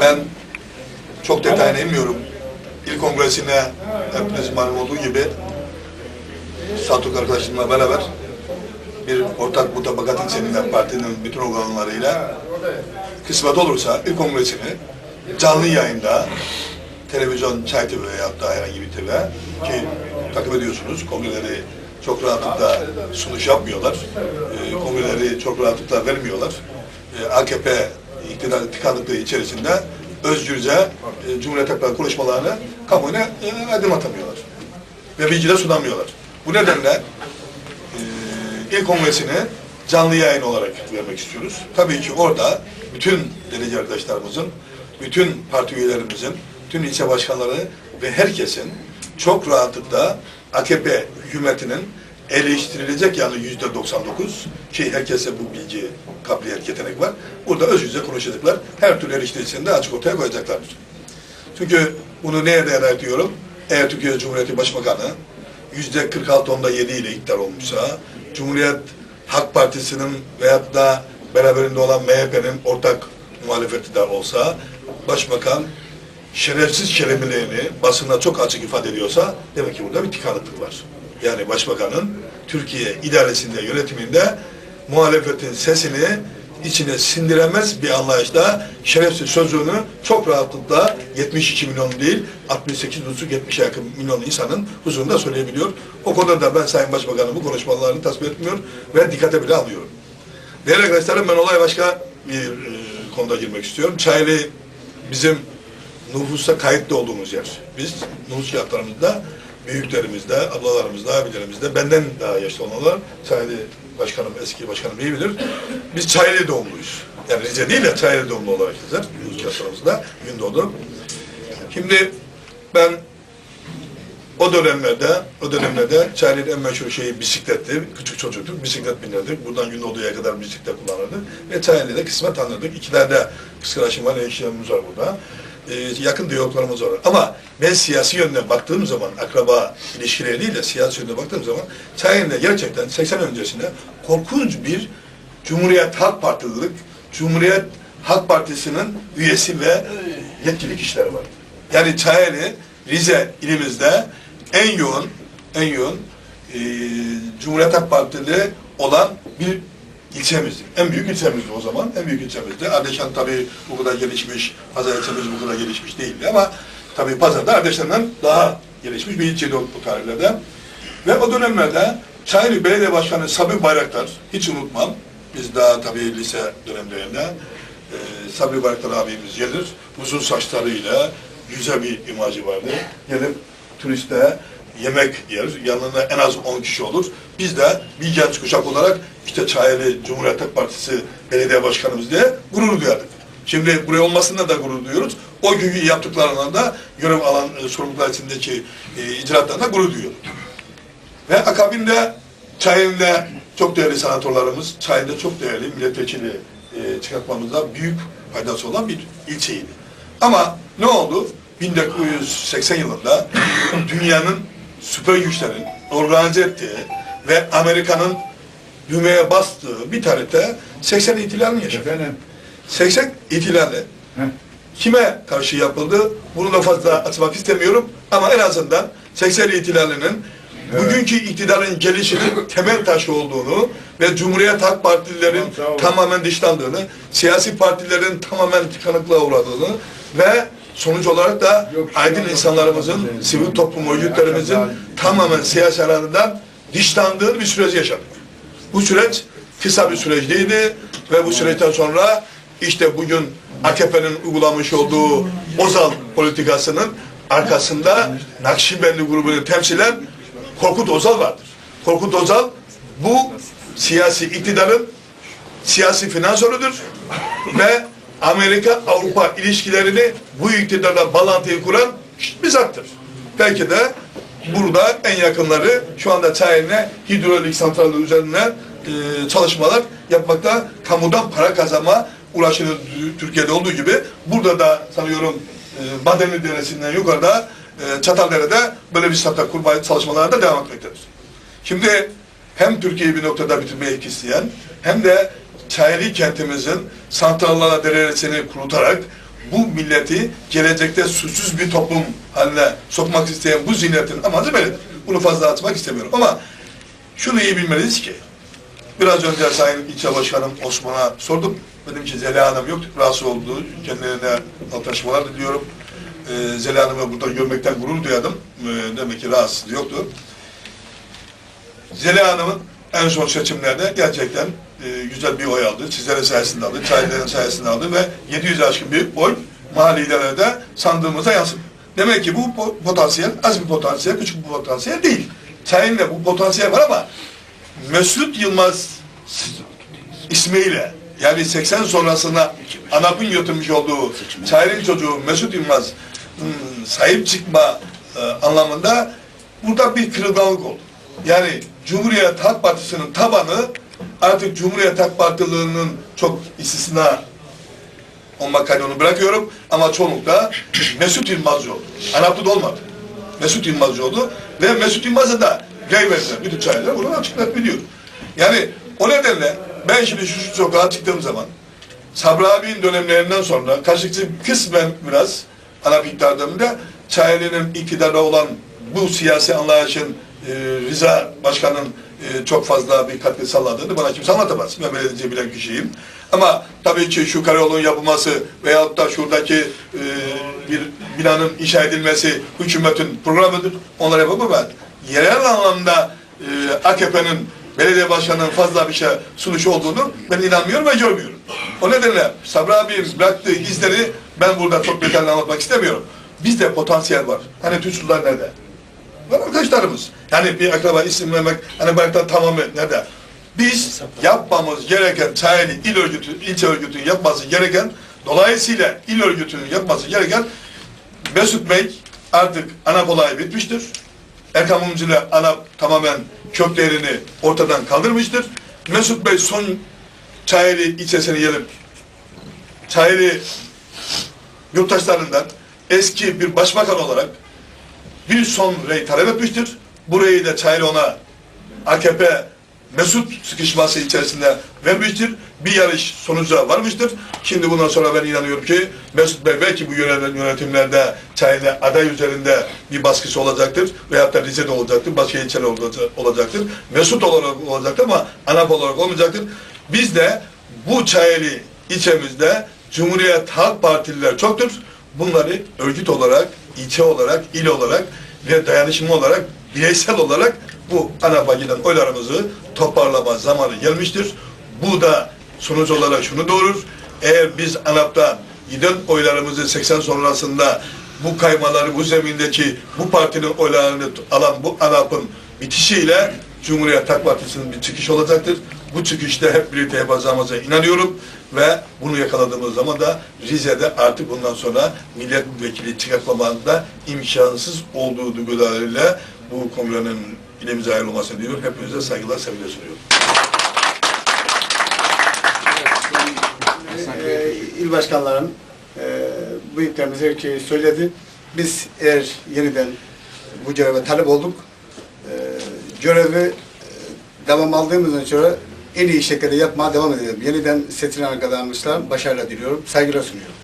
Ben çok detayına inmiyorum. İl kongresine hepiniz malum olduğu gibi Satuk arkadaşımla beraber bir ortak mutabakat içerisinde partinin bütün organlarıyla kısmet olursa il kongresini canlı yayında televizyon, çay TV veyahut da herhangi bir TV ki takip ediyorsunuz kongreleri çok rahatlıkla sunuş yapmıyorlar. E, kongreleri çok rahatlıkla vermiyorlar. E, AKP iktidar tıkanıklığı içerisinde özgürce e, Cumhuriyet Halk konuşmalarını kamuoyuna e, adım atamıyorlar. Ve bilgi de sunamıyorlar. Bu nedenle e, il kongresini canlı yayın olarak vermek istiyoruz. Tabii ki orada bütün delici arkadaşlarımızın, bütün parti üyelerimizin, bütün ilçe başkanları ve herkesin çok rahatlıkla AKP hükümetinin eleştirilecek yani yüzde 99 ki herkese bu bilgi, kabiliyet, yetenek var. Burada özgürce konuşacaklar. Her türlü eleştirisini de açık ortaya koyacaklardır. Çünkü bunu neye dayanarak diyorum? Eğer Türkiye Cumhuriyeti Başbakanı yüzde 46.7 ile iktidar olmuşsa, Cumhuriyet Halk Partisi'nin veyahut da beraberinde olan MHP'nin ortak muhalefeti de olsa, Başbakan şerefsiz kelimelerini basında çok açık ifade ediyorsa demek ki burada bir tıkanıklık var. Yani Başbakanın Türkiye idaresinde, yönetiminde muhalefetin sesini içine sindiremez bir anlayışla şerefsiz sözünü çok rahatlıkla 72 milyon değil 68,5-70'e yakın milyon insanın huzurunda söyleyebiliyor. O konuda da ben Sayın Başbakan'ın bu konuşmalarını tasvip etmiyor ve dikkate bile alıyorum. Değerli arkadaşlarım ben olaya başka bir e, konuda girmek istiyorum. Çayeli bizim nüfusta kayıtlı olduğumuz yer. Biz nüfus kağıtlarımızda büyüklerimizde, ablalarımızda, abilerimizde, benden daha yaşlı olanlar, Çayeli başkanım, eski başkanım iyi bilir. Biz Çayeli doğumluyuz. Yani Rize değil de Çayeli doğumlu olarak yazar. Nüfus kağıtlarımızda gün doğdu. Şimdi ben o dönemlerde, o dönemlerde Çayeli'nin en meşhur şeyi bisikletti. Küçük çocuktuk, bisiklet binirdik. Buradan Gündoğdu'ya kadar bisiklet kullanırdık. Ve Çayeli'de kısmet tanırdık. İkilerde kız kardeşim var, eşyalarımız var burada. Ee, yakın diyaloglarımız var. Ama ben siyasi yönden baktığım zaman, akraba ilişkileri değil de siyasi yönden baktığım zaman Çayeli'de gerçekten 80 öncesinde korkunç bir Cumhuriyet Halk Partililik, Cumhuriyet Halk Partisi'nin üyesi ve yetkili kişileri vardı. Yani Çayeli, Rize ilimizde en yoğun, en yoğun e, Cumhuriyet Halk Partili olan bir ilçemizdi. En büyük ilçemizdi o zaman, en büyük ilçemizdi. Ardeşen tabii bu kadar gelişmiş, Pazar ilçemiz bu kadar gelişmiş değildi ama tabii Pazar'da Ardeşen'den daha gelişmiş bir ilçeydi o tarihlerde. Ve o dönemlerde Çayeli Belediye Başkanı Sabri Bayraktar, hiç unutmam, biz daha tabii lise dönemlerinde e, Sabri Bayraktar abimiz gelir, uzun saçlarıyla güzel bir imajı vardı. Gelip turiste yemek yer, yanında en az 10 kişi olur. Biz de bir genç kuşak olarak işte Çayeli Cumhuriyet Partisi belediye başkanımız diye gurur duyardık. Şimdi buraya olmasında da gurur duyuyoruz. O günkü yaptıklarından da görev alan e, sorumluluklar içindeki e, icraatlarına gurur duyuyoruz. Ve akabinde Çayeli'de çok değerli sanatörlerimiz, Çayeli'de çok değerli milletvekili e, çıkartmamızda büyük faydası olan bir ilçeydi. Ama ne oldu? 1980 yılında dünyanın süper güçlerin organize ettiği ve Amerika'nın düğmeye bastığı bir tarihte 80 ihtilalini yaşadı. Efendim. 80 ihtilali Heh. kime karşı yapıldı? Bunu da fazla açmak istemiyorum ama en azından 80 ihtilalinin bugünkü iktidarın gelişinin temel taşı olduğunu ve Cumhuriyet Halk Partililerin Tamam, tamamen dışlandığını, siyasi partilerin tamamen tıkanıklığa uğradığını ve sonuç olarak da Yok, aydın insanlarımızın, sivil toplum örgütlerimizin tamamen siyasi alanından dışlandığı bir süreci yaşadık. Bu süreç kısa bir süreç değildi ve bu süreçten sonra işte bugün AKP'nin uygulamış olduğu Ozal politikasının arkasında Nakşibendi grubunu temsilen Korkut Ozal vardır. Korkut Ozal bu siyasi iktidarın siyasi finansörüdür ve Amerika-Avrupa ilişkilerini bu iktidarla bağlantıyı kuran bir zattır. Belki de burada en yakınları şu anda Çayeli'ne hidrolik santralleri üzerine e, çalışmalar yapmakta, kamudan para kazanma uğraşını Türkiye'de olduğu gibi burada da sanıyorum e, Bademli Deresi'nden yukarıda e, Çataldere'de böyle bir santral kurma çalışmalarına devam etmektedir. Şimdi hem Türkiye'yi bir noktada bitirmeyi isteyen hem de Çayeli kentimizin santrallara deresini kurutarak bu milleti gelecekte suçsuz bir toplum haline sokmak isteyen bu zihniyetin amacı bellidir. Bunu fazla atmak istemiyorum ama şunu iyi bilmeliyiz ki biraz önce Sayın İlçe Başkanım Osman'a sordum. Dedim ki Zeliha Hanım yok, rahatsız oldu. Kendilerine altaşmalar diliyorum. Ee, Zeliha Hanım'ı burada görmekten gurur duyadım. Ee, demek ki rahatsızlığı yoktu. Zeliha Hanım'ın en son seçimlerde gerçekten e, güzel bir oy aldı. Sizlerin sayesinde aldı, çayların sayesinde aldı ve 700 aşkın bir oy mahalli idarede sandığımıza yansıdı. Demek ki bu po- potansiyel az bir potansiyel, küçük bir potansiyel değil. Sayın bu potansiyel var ama Mesut Yılmaz ismiyle yani 80 sonrasında ANAP'ın götürmüş olduğu Çayır'ın çocuğu Mesut Yılmaz sahip çıkma e, anlamında burada bir kırılganlık oldu. Yani Cumhuriyet Halk Partisi'nin tabanı artık Cumhuriyet Halk Partileri'nin çok istisna olmak kaydını bırakıyorum ama çoğunlukla Mesut Yılmazcı oldu. ANAP'ta da olmadı. Mesut Yılmazcı oldu ve Mesut Yılmaz'a da gay verdiler. Bütün çaylar bunu açık net biliyor. Yani o nedenle ben şimdi şu, şu sokağa çıktığım zaman Sabri abinin dönemlerinden sonra karşılıklı kısmen biraz ANAP iktidar döneminde Çayeli'nin iktidarda olan bu siyasi anlayışın e, Rıza Başkan'ın e, çok fazla bir katkı sağladığını bana kimse anlatamaz. Ben belediye bilen kişiyim. Ama tabii ki şu karayolunun yapılması veyahut da şuradaki e, bir binanın inşa edilmesi hükümetin programıdır. Onları yapamam ben. Yerel anlamda e, AKP'nin belediye başkanının fazla bir şey sunuşu olduğunu ben inanmıyorum ve görmüyorum. O nedenle Sabri abinin bıraktığı izleri ben burada çok detaylı anlatmak istemiyorum. Bizde potansiyel var. Hani Tüçlular nerede? Var arkadaşlarımız. Yani bir akraba isim vermek, hani belki tamamı nerede? Biz yapmamız gereken Çayeli il örgütü, ilçe örgütünün yapması gereken, dolayısıyla il örgütünün yapması gereken Mesut Bey artık ANAP olayı bitmiştir. Erkan Mumcu ile ANAP tamamen köklerini ortadan kaldırmıştır. Mesut Bey son Çayeli ilçesine gelip Çayeli yurttaşlarından eski bir başbakan olarak bir son rey talep etmiştir. Burayı da Çayeli ona AKP Mesut sıkışması içerisinde vermiştir. Bir yarış sonuca varmıştır. Şimdi bundan sonra ben inanıyorum ki Mesut Bey belki bu yönetimlerde Çayeli aday üzerinde bir baskısı olacaktır. Veyahut da Rize'de olacaktır. Başka olaca- olacaktır. Mesut olarak olacaktır ama ANAP olarak olmayacaktır. Biz de bu Çayeli ilçemizde Cumhuriyet Halk Partililer çoktur. Bunları örgüt olarak, ilçe olarak, il olarak ve dayanışma olarak, bireysel olarak bu ANAP'a giden oylarımızı toparlama zamanı gelmiştir. Bu da sonuç olarak şunu doğurur. Eğer biz ANAP'ta giden oylarımızı 80 sonrasında bu kaymaları, bu zemindeki bu partinin oylarını alan bu ANAP'ın bitişiyle Cumhuriyet Halk Partisi'nin bir çıkış olacaktır. Bu çıkışta hep birlikte yapacağımıza inanıyorum ve bunu yakaladığımız zaman da Rize'de artık bundan sonra milletvekili çıkartmamanın da imkansız olduğu duygularıyla bu kongrenin ilimize ayrılmasını diliyorum. Hepinize saygılar, sevgiler sunuyorum. Ee, il başkanlarım e, büyüklerimiz her şeyi söyledi. Biz eğer yeniden bu göreve talep olduk. E, görevi e, devam aldığımızdan sonra en iyi şekilde yapmaya devam edelim. Yeniden seçilen arkadaşlar başarılar diliyorum. Saygılar sunuyorum.